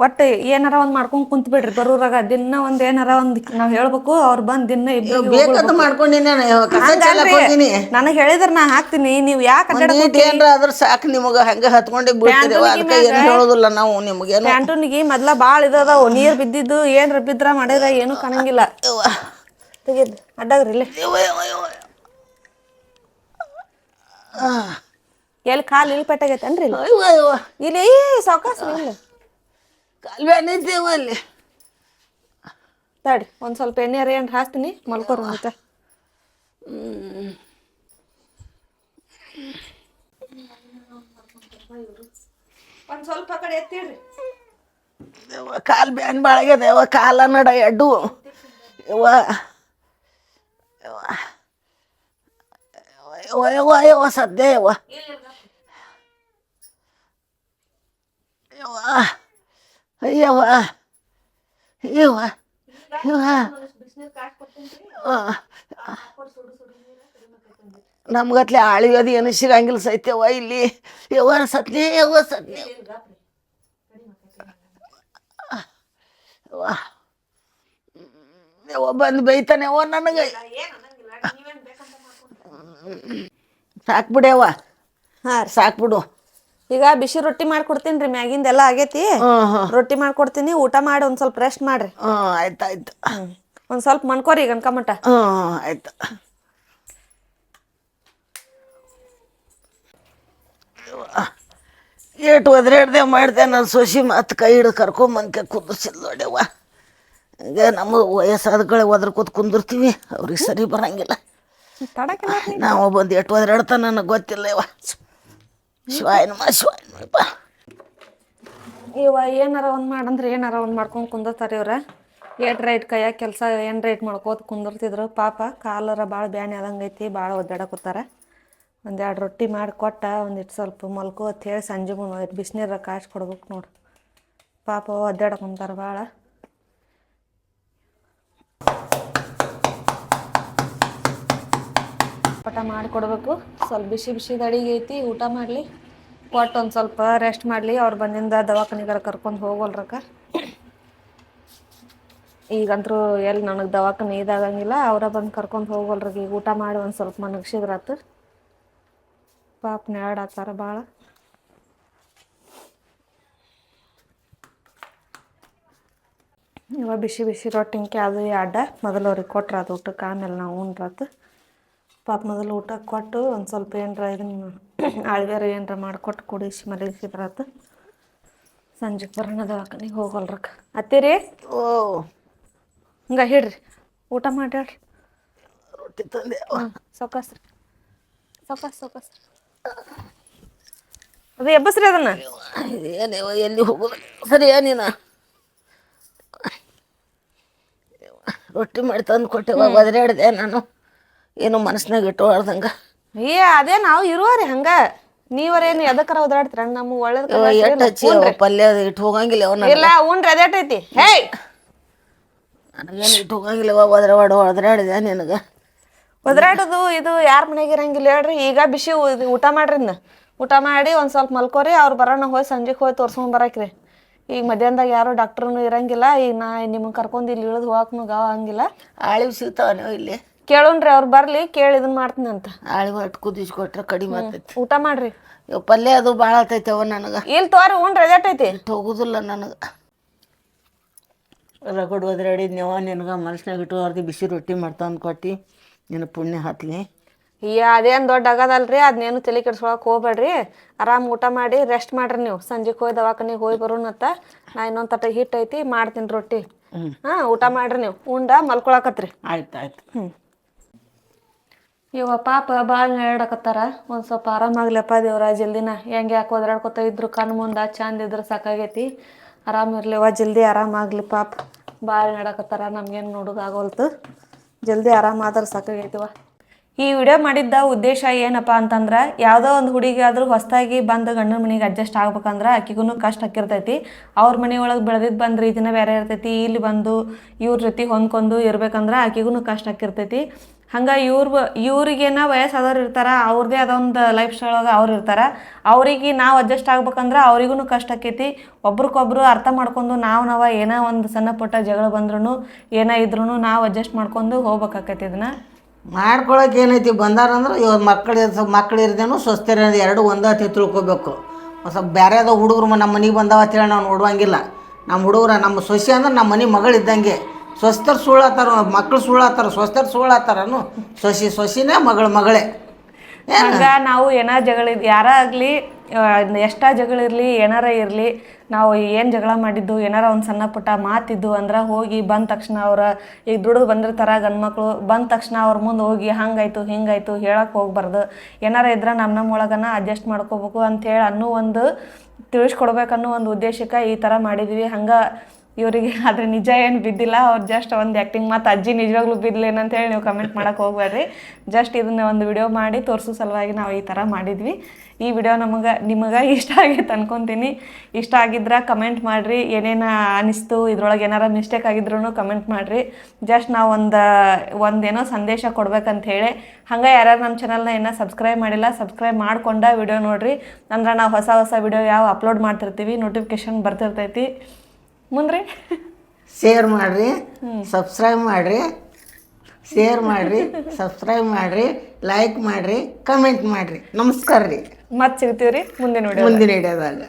ಒಟ್ಟು ಏನಾರ ಒಂದ್ ಮಾಡ್ಕೊಂಡ್ ಕುಂತ್ ಬಿಡ್ರಿ ಬರೋರಾಗ ದಿನ ಒಂದ್ ಏನಾರ ಒಂದ್ ನಾವ್ ಹೇಳ್ಬೇಕು ಅವ್ರು ಬಂದ್ ದಿನ ಬೇಕಂತ ಮಾಡ್ಕೊಂಡಿನಿ ನನಗೆ ಹೇಳಿದ್ರ ನಾ ಹಾಕ್ತೀನಿ. ನೀವ್ ಯಾಕೆ ಅದ್ರ ಏನ್ರ ಸಾಕು ನಿಮಗ ಹಂಗ ಹತ್ಕೊಂಡಿ ಅದಕ್ಕೆ ಏನು ಹೇಳೋದಿಲ್ಲ ನಾವು ನಿಮ್ಗೆ ಪ್ಯಾಂಟೂನಿಗೆ ಮೊದ್ಲ ಭಾಳ ಇದಾವ ನೀರ್ ಬಿದ್ದಿದ್ದು ಏನ್ರ ಬಿದ್ರ ಮಾಡಿದ್ರ ಏನು ಕಾಣಂಗಿಲ್ಲ. ತೆಗೀರಿ ಅಡ್ಡಾಗ್ರಿ ಇಲ್ಲೇ. ಎಲ್ಲಿ ಕಾಲು ಇಲ್ಲಿ ಪೆಟ್ಟಾಗೈತನ್ರಿ ಇಲ್ಲಿ? ಸಾವಕಾಶ ಇಲ್ಲ ಕಾಲು ಬ್ಯಾನಿದ್ದೇವ ಅಲ್ಲಿ ತಡಿ ಒಂದು ಸ್ವಲ್ಪ ಎಣ್ಣೆ ಏನ್ರ ಹಾಕ್ತೀನಿ ಮಲ್ಕೋರು ಮತ್ತೆ. ಒಂದು ಸ್ವಲ್ಪ ಕಡೆ ಎತ್ತಿಡ್ರಿ ದೇವ ಕಾಲು ಬ್ಯಾನ್ ಬಾಳಾಗ್ಯದ ಯವ್ವ ಕಾಲ ನಡ ಎಡ್ಡು. ಯವ್ವ ಯವ್ವ ಯವ್ವ ಯವ್ವ ಯವ್ವ ಸದ್ಯ ಯವ ಯವ್ವ. ಅಯ್ಯವ್ವ ಅಯ್ಯವ್ವ ಅಯ್ಯವ್ವ ನಮ್ಗತ್ಲೆ ಆಳಿಯೋದು ಅದು ಏನು ಸಿಗಂಗಿಲ್ಲ ಸೈತ್ಯವ್ವ ಇಲ್ಲಿ. ಯವ್ವ ಸತ್ನೇ ಯವ್ವ ಸತ್ನೇ. ಯವ್ವ. ಯವ್ವ ಬಂದು ಬೈತಾನೆ ಯವ್ವ ನನಗೆ. ಸಾಕ್ಬಿಡ್ಯವ್ವ ಹಾಂ ಸಾಕ್ಬಿಡು. ಈಗ ಬಿಸಿ ರೊಟ್ಟಿ ಮಾಡ್ಕೊಡ್ತೀನಿ ರೀ ಮ್ಯಾಗಿಂದ ಎಲ್ಲ ಆಗೈತಿ ರೊಟ್ಟಿ ಮಾಡ್ಕೊಡ್ತೀನಿ ಊಟ ಮಾಡಿ ಒಂದ್ ಸ್ವಲ್ಪ ರೆಸ್ಟ್ ಮಾಡ್ರಿ. ಆಯ್ತಾಯ್ತು ಆಯ್ತು ಆಯ್ತು. ಒಂದ್ ಸ್ವಲ್ಪ ಮನ್ಕೋರಿ ಈಗ ಅನ್ಕಮಟ ಆಯ್ತು. ಏಟು ಒದ್ರಾಡ್ದೆ ಮಾಡಿದೆ ನಾನು ಸೊಸಿ ಮತ್ತು ಕೈ ಹಿಡಿದು ಕರ್ಕೊಂಬಂದ್ಕೆ ಕುಂದಿರ್ಸಿದ್ ನೋಡ್ಯವ್ವ ಈಗ ನಮ್ಮ ವಯಸ್ಸಾದಗಳೇ ಒದ್ರ ಕೂತ್ ಕುಂದಿರ್ತೀವಿ ಅವ್ರಿಗೆ ಸರಿ ಬರಂಗಿಲ್ಲ. ನಾವು ಬಂದು ಎಟ್ಟು ಒದ್ರಾಡ್ತಾ ನನಗೆ ಗೊತ್ತಿಲ್ಲ ಇವ ಶಿವಾಯನಮ್ಮ ಶಿವಾಯನಮ್ಮ ಇವ ಏನಾರ ಒಂದ್ ಮಾಡಂದ್ರೆ ಏನಾರ ಒಂದ್ ಮಾಡ್ಕೊಂಡು ಕುಂದರ್ತಾರೆ ಇವ್ರ. ಏಟ್ ರೈಟ್ ಕೈಯಾಗ ಕೆಲಸ ಏನ್ ರೈಟ್ ಮಾಡ್ಕೋತ ಕುಂದಿರ್ತಿದ್ರು. ಪಾಪ ಕಾಲರ ಭಾಳ ಬ್ಯಾನೆ ಆದಂಗೈತಿ ಭಾಳ ಒದ್ದಾಡಕೋತಾರ ಒಂದೆರಡು ರೊಟ್ಟಿ ಮಾಡಿ ಕೊಟ್ಟ ಒಂದಿಟ್ಟು ಸ್ವಲ್ಪ ಮಲ್ಕೋ ಅಂತ ಹೇಳಿ ಸಂಜೆ ಮುಂದೆ ಬಿಸಿನೀರ ಕಾಸು ಕೊಡ್ಬೇಕು ನೋಡು. ಪಾಪ ಒದ್ದಾಡಕೊಂತಾರ ಭಾಳ ಪಟ ಮಾಡಿಕೊಡ್ಬೇಕು. ಸ್ವಲ್ಪ ಬಿಸಿ ಬಿಸಿ ಅಡಿಗೆ ಐತಿ, ಊಟ ಮಾಡಲಿ. ಒಟ್ಟು ಒಂದು ಸ್ವಲ್ಪ ರೆಸ್ಟ್ ಮಾಡಲಿ. ಅವ್ರು ಬಂದಿಂದ ದವಾಖಾನೆಗಾರ ಕರ್ಕೊಂಡು ಹೋಗೋಲ್ರಕ್ಕ ಈಗಂತರೂ ಎಲ್ಲಿ ನನಗೆ ದವಾಖಾನೆ ಇದಾಗಂಗಿಲ್ಲ ಅವರ ಬಂದು ಕರ್ಕೊಂಡು ಹೋಗೋಲ್ರಿಗೆ ಈಗ ಊಟ ಮಾಡಿ ಒಂದು ಸ್ವಲ್ಪ ಮನಗ್ಸಿದ್ರಾತು ಪಾಪ ನೆರಡಾತಾರ ಭಾಳ ಇವಾಗ ಬಿಸಿ ಬಿಸಿ ರೊಟ್ಟಿಂಕೆ, ಅದು ಅಡ್ಡ. ಮೊದಲು ಅವ್ರಿಗೆ ಕೊಟ್ರೆ ಅದು ಊಟಕ್ಕೆ ಆಮೇಲೆ ನಾವು ಉಣ್ರಾತು ಪಾಪ ಮೊದಲು ಊಟ ಕೊಟ್ಟು ಒಂದು ಸ್ವಲ್ಪ ಏನರ ಇದನ್ನು ಅಳ್ಗಾರ ಏನರ ಮಾಡಿಕೊಟ್ಟು ಕುಡಿಸಿ ಮಲಗಿಸಿದ್ರಾತು ಸಂಜೆ ಬರೋಣ ದವಾಖಾನಿಗೆ ಹೋಗಲ್ರಕ್ಕ ಅತ್ತೀರಿ? ಓ. ಹಂಗ ಹಿಡ್ರಿ ಊಟ ಮಾಡ್ಯಾಡ್ರಿ ರೊಟ್ಟಿ ತಂದೆ ಸೊಕಾಸ್ ರೀ ಸೊಕಾಸ್ ಸೊಕಾಸ್. ಅದು ಎಬ್ಬಸ್ರಿ ಅದನ್ನ? ಏನೇವ ಎಲ್ಲಿ ಹೋಗೋದು? ಸರಿ ನೀನು? ರೊಟ್ಟಿ ಮಾಡಿ ತಂದು ಕೊಟ್ಟೆವ ಒದರಾಡಿದೆ ನಾನು. ಏನು ಮನಸ್ನಾಗ ಇಟ್ಟೋಳ್ದಂಗ ಏ ಅದೇ ನಾವು ಇರುವರಿ ಹಂಗ. ನೀವರೇನು ಎದಕ್ಕರ ಓದಾಡ್ತೀರ? ನಮ್ಮ ಒಳ್ಳೇದು ಎಟ್ಟು ಹಚ್ಚಿ ಅವ ಪಲ್ಯ ಇಟ್ಟು ಹೋಗಂಗಿಲ್ಲ ಅವ ಇಲ್ಲ ಉಂಡ್ರಿ ಅದೇಟೈತಿ ಹೇ ನನಗೇನು ಇಟ್ಟು ಹೋಗಂಗಿಲ್ಲ ಅವ ಒದರಾಡ ಒದರಾಡಿದೆ ನಿನಗೆ. ಒದ್ರಾಡೋದು ಇದು ಯಾರ ಮನೆಗೆ ಇರಂಗಿಲ್ಲ ಹೇಳ್ರಿ. ಈಗ ಬಿಸಿ ಇದು ಊಟ ಮಾಡ್ರಿ ಊಟ ಮಾಡಿ ಒಂದ್ ಸ್ವಲ್ಪ ಮಲ್ಕೋರಿ. ಅವ್ರು ಬರೋಣ ಹೋಗಿ ಸಂಜೆಗೆ ಹೋಗಿ ತೋರ್ಸ್ಕೊಂಡ್ ಬರಾಕ್ರಿ. ಈಗ ಮಧ್ಯಾಹ್ನದಾಗ ಯಾರು ಡಾಕ್ಟ್ರನು ಇರಂಗಿಲ್ಲ. ಈಗ ನಾ ನಿಮ್ಗೆ ಕರ್ಕೊಂಡು ಇಲ್ಲಿ ಇಳಿದು ಹೋಗಕ್ನು ಗಾವ ಹಂಗಿಲ್ಲ. ಆಳಿ ಸಿಗ್ತಾವ ನೀವು ಇಲ್ಲಿ. ಕೇಳೋಣ್ರಿ ಅವ್ರು ಬರ್ಲಿ ಕೇಳಿ ಇದನ್ನ ಮಾಡ್ತೀನಿ ಅಂತ. ಹೊಟ್ಟು ಕುದಿಸಿ ಕೊಟ್ರೆ ಕಡಿಮೆ ಆಗ್ತೈತಿ. ಊಟ ಮಾಡ್ರಿ. ಇವ್ ಪಲ್ಯ ಅದು ಭಾಳ ಆಗ್ತೈತೆ ಅವ ನನಗೆ. ಇಲ್ಲಿ ತೋರಿ ಉಂಡ್ರಿ ಅದೇಟೈತಿ ಐತಿ ಹೋಗುದಿಲ್ಲ ನನಗೆ. ರಗಡ್ ಒದರಾಡಿದ್ನವ ನಿನಗೆ ಮನಸ್ನಾಗ ಇಟ್ಟು ಅರ್ಧ ಬಿಸಿ ರೊಟ್ಟಿ ಮಾಡ್ತಾ ಕೊಟ್ಟು ನಿನ್ನ ಪುಣ್ಯ ಹತ್ಲಿ. ಈ ಅದೇನು ದೊಡ್ಡ ಆಗದಲ್ರಿ ಅದನ್ನೇನು ತಲೆ ಕೆಡ್ಸ್ಕೊಳಕ್ ಹೋಗ್ಬೇಡ್ರಿ. ಆರಾಮ್ ಊಟ ಮಾಡಿ ರೆಸ್ಟ್ ಮಾಡ್ರಿ ನೀವು. ಸಂಜೆಗೆ ಹೋಗಿ ದವಾಖಾನಿಗೆ ಹೋಗಿ ಬರೋಣತ್ತ ನಾ ಇನ್ನೊಂದು ತಟ ಹಿಟ್ಟು ಐತಿ ಮಾಡ್ತೀನಿ ರೊಟ್ಟಿ. ಹಾ ಊಟ ಮಾಡ್ರಿ ನೀವು. ಉಂಡ ಮಲ್ಕೊಳಕತ್ರಿ. ಆಯ್ತು ಆಯ್ತು. ಇವ ಪಾಪ ಭಾಳ ನಡಕತ್ತಾರ ಒಂದು ಸ್ವಲ್ಪ ಆರಾಮಾಗ್ಲಪ್ಪ ದೇವ್ರ ಜಲ್ದಿನ. ಹೆಂಗೆ ಯಾಕೆ ಒದ್ರಾಡ್ಕೊತ ಇದ್ರು ಕಣ್ಣು ಮುಂದೆ ಚಂದ ಇದ್ರೆ ಸಾಕಾಗೈತಿ. ಆರಾಮಿರ್ಲಿವ ಜಲ್ದಿ ಆರಾಮಾಗ್ಲಿ ಪಾಪ. ಭಾಳ ನಡಕತ್ತಾರ ನಮ್ಗೇನು ನೋಡೋದಾಗೋಲ್ತು ಜಲ್ದಿ ಆರಾಮಾದ್ರೆ ಸಾಕಾಗೈತಿವ ಈ ವಿಡಿಯೋ ಮಾಡಿದ್ದ ಉದ್ದೇಶ ಏನಪ್ಪ ಅಂತಂದ್ರೆ ಯಾವುದೋ ಒಂದು ಹುಡುಗಿ ಆದರೂ ಹೊಸದಾಗಿ ಬಂದು ಗಂಡನ ಮನೆಗೆ ಅಡ್ಜಸ್ಟ್ ಆಗ್ಬೇಕಂದ್ರೆ ಆಕಿಗೂ ಕಷ್ಟ ಆಕಿರ್ತೈತಿ ಅವ್ರ ಮನೆಯೊಳಗೆ ಬೆಳೆದಿದ್ದು ಬಂದ್ರೆ ಇದನ್ನ ಬೇರೆ ಇರ್ತೈತಿ. ಇಲ್ಲಿ ಬಂದು ಇವ್ರ ಜೊತೆ ಹೊಂದ್ಕೊಂಡು ಇರ್ಬೇಕಂದ್ರೆ ಆಕಿಗೂ ಕಷ್ಟ ಆಕಿರ್ತೈತಿ ಹಂಗೆ ಇವ್ರ ಇವ್ರಿಗೇನ ವಯಸ್ಸಾದವ್ರು ಇರ್ತಾರ ಅವ್ರದ್ದೇ ಆದ ಒಂದು ಲೈಫ್ ಸ್ಟೈಲ್ ಒಳಗೆ ಅವ್ರು ಇರ್ತಾರೆ. ಅವ್ರಿಗೆ ನಾವು ಅಡ್ಜಸ್ಟ್ ಆಗ್ಬೇಕಂದ್ರೆ ಅವ್ರಿಗೂ ಕಷ್ಟ ಆಕೈತಿ. ಒಬ್ರಿಗೊಬ್ರು ಅರ್ಥ ಮಾಡ್ಕೊಂಡು ನಾವು ನಾವು ಏನೋ ಒಂದು ಸಣ್ಣ ಪುಟ್ಟ ಜಗಳ ಬಂದ್ರೂ ಏನೇ ಇದ್ರೂ ನಾವು ಅಡ್ಜಸ್ಟ್ ಮಾಡ್ಕೊಂಡು ಹೋಗ್ಬೇಕಾಕೈತಿ ಇದನ್ನ. ಮಾಡ್ಕೊಳಕ್ಕೆ ಏನೈತಿ ಬಂದಾರಂದ್ರೆ ಇವಾಗ ಮಕ್ಕಳು ಮಕ್ಳು ಇರ್ದೇನು ಸ್ವಸ್ಥರ ಎರಡು ಒಂದೇ ತಿಳ್ಕೊಬೇಕು. ಸ್ವಲ್ಪ ಬೇರೆದ ಹುಡುಗರು ನಮ್ಮ ಮನೆಗೆ ಬಂದಾವ ಅಂತೇಳಿ ನಾವು ನೋಡುವಂಗಿಲ್ಲ. ನಮ್ಮ ಹುಡುಗರ ನಮ್ಮ ಸೊಸೆ ಅಂದ್ರೆ ನಮ್ಮ ಮನೆ ಮಗಳು ಇದ್ದಂಗೆ. ಸ್ವಸ್ಥರು ಸುಳ್ಳಾತಾರ ಮಕ್ಕಳು ಸುಳ್ಳಾತಾರ ಸ್ವಸ್ಥರು ಸುಳ್ಳಾತಾರನು ಸೊಸಿ ಸೊಸಿನೇ ಮಗಳ ಮಗಳೇ. ನಾವು ಏನಾರ ಜಗಳ ಯಾರ ಆಗಲಿ ಎಷ್ಟ ಜಗಳ ಇರಲಿ, ಏನಾರ ಇರಲಿ, ನಾವು ಏನು ಜಗಳ ಮಾಡಿದ್ದು, ಏನಾರ ಒಂದು ಸಣ್ಣ ಪುಟ್ಟ ಮಾತಿದ್ದು ಅಂದ್ರೆ ಹೋಗಿ ಬಂದ ತಕ್ಷಣ ಅವ್ರ ಈಗ ದುಡಿದು ಬಂದಿರ್ತಾರೆ ಗಂಡು ಮಕ್ಕಳು ಬಂದ ತಕ್ಷಣ ಅವ್ರ ಮುಂದೆ ಹೋಗಿ ಹಂಗಾಯ್ತು, ಹಿಂಗಾಯ್ತು ಹೇಳಕ್ಕೆ ಹೋಗ್ಬಾರ್ದು. ಏನಾರ ಇದ್ರೆ ನಮ್ಮ ನಮ್ಮ ಒಳಗನ ಅಡ್ಜಸ್ಟ್ ಮಾಡ್ಕೋಬೇಕು ಅಂಥೇಳಿ ಅನ್ನೋ ಒಂದು ತಿಳಿಸ್ಕೊಡ್ಬೇಕನ್ನೋ ಒಂದು ಉದ್ದೇಶಕ್ಕೆ ಈ ಥರ ಮಾಡಿದ್ವಿ. ಹಂಗೆ ಇವರಿಗೆ ಆದ್ರೆ ನಿಜ ಏನು ಬಿದ್ದಿಲ್ಲ, ಅವ್ರು ಜಸ್ಟ್ ಒಂದು ಆ್ಯಕ್ಟಿಂಗ್ ಮತ್ತು ಅಜ್ಜಿ ನಿಜವಾಗ್ಲೂ ಬಿದ್ಲೇನಂತ ಹೇಳಿ ನೀವು ಕಮೆಂಟ್ ಮಾಡೋಕೆ ಹೋಗ್ಬೇಡ್ರಿ ಜಸ್ಟ್ ಇದನ್ನ ಒಂದು ವಿಡಿಯೋ ಮಾಡಿ ತೋರಿಸೋ ಸಲುವಾಗಿ ನಾವು ಈ ಥರ ಮಾಡಿದ್ವಿ. ಈ ವಿಡಿಯೋ ನಮಗೆ, ನಿಮಗೆ ಇಷ್ಟ ಆಗೈತೆ ಅನ್ಕೊತೀನಿ. ಇಷ್ಟ ಆಗಿದ್ರೆ ಕಮೆಂಟ್ ಮಾಡಿರಿ. ಏನೇನು ಅನಿಸ್ತು, ಇದ್ರೊಳಗೆ ಏನಾರ ಮಿಸ್ಟೇಕ್ ಆಗಿದ್ರು ಕಮೆಂಟ್ ಮಾಡಿರಿ. ಜಸ್ಟ್ ನಾವು ಒಂದು, ಒಂದೇನೋ ಸಂದೇಶ ಕೊಡ್ಬೇಕಂತ ಹೇಳಿ. ಹಂಗೆ ಯಾರ್ಯಾರು ನಮ್ಮ ಚಾನಲ್ನ ಏನೋ ಸಬ್ಸ್ಕ್ರೈಬ್ ಮಾಡಿಲ್ಲ ಸಬ್ಸ್ಕ್ರೈಬ್ ಮಾಡ್ಕೊಂಡ ವಿಡಿಯೋ ನೋಡಿರಿ. ಅಂದ್ರೆ ನಾವು ಹೊಸ ಹೊಸ ವಿಡಿಯೋ ಯಾವ ಅಪ್ಲೋಡ್ ಮಾಡ್ತಿರ್ತೀವಿ ನೋಟಿಫಿಕೇಶನ್ ಬರ್ತಿರ್ತೈತಿ. ಮುಂದ್ರಿ? ಶೇರ್ ಮಾಡಿರಿ ಸಬ್ಸ್ಕ್ರೈಬ್ ಮಾಡಿರಿ ಶೇರ್ ಮಾಡಿರಿ ಸಬ್ಸ್ಕ್ರೈಬ್ ಮಾಡಿರಿ ಲೈಕ್ ಮಾಡಿರಿ ಕಮೆಂಟ್ ಮಾಡಿರಿ. ನಮಸ್ಕಾರ ರೀ. ಮತ್ತೆ ಸಿಗ್ತೀವಿ ರೀ ಮುಂದಿನ ವಿಡಿಯೋ ಮುಂದಿನ ಹಿಡಿಯೋದಾಗ